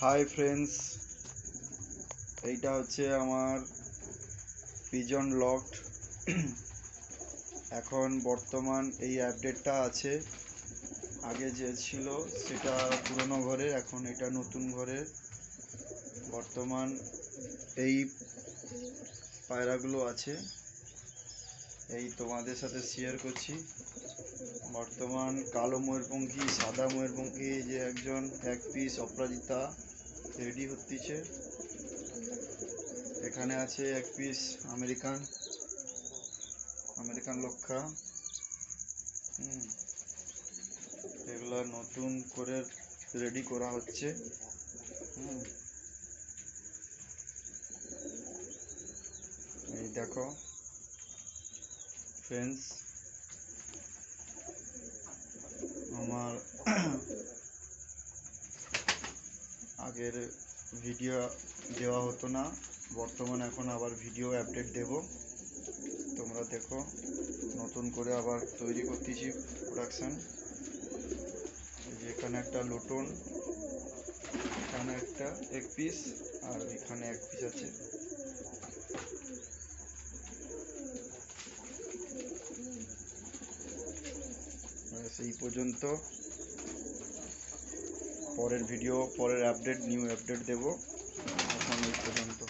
Hi friends এইটা হচ্ছে আমার পিজন লকড এখন বর্তমান এই আপডেটটা আছে। আগে যে ছিল, সেটা পুরনো ঘরে, এখন এটা নতুন ঘরে। বর্তমান এই পায়রাগুলো আছে। এই তোমাদের সাথে শেয়ার করছি। বর্তমান কালো ময়ূরপঙ্খী, সাদা ময়ূরপঙ্খী, যে একজন এক পিস অপরাজিতা রেডি হতিছে। এখানে আছে এক পিস আমেরিকান আমেরিকান লক্ষা। এগুলা নতুন করে রেডি করা হচ্ছে। এই দেখো ফ্রেন্ডস আমার আগের ভিডিও দেওয়া হতো না। বর্তমানে এখন আবার ভিডিও আপডেট দেব। তোমরা দেখো, নতুন করে আবার তৈরি করতেছি প্রোডাকশান এখানে একটা লুটন, এখানে একটা এক পিস আর এখানে এক পিস আছে। সেই পর্যন্ত। পরের ভিডিও পরের আপডেট নিউ আপডেট দেব। এখন এই পর্যন্ত।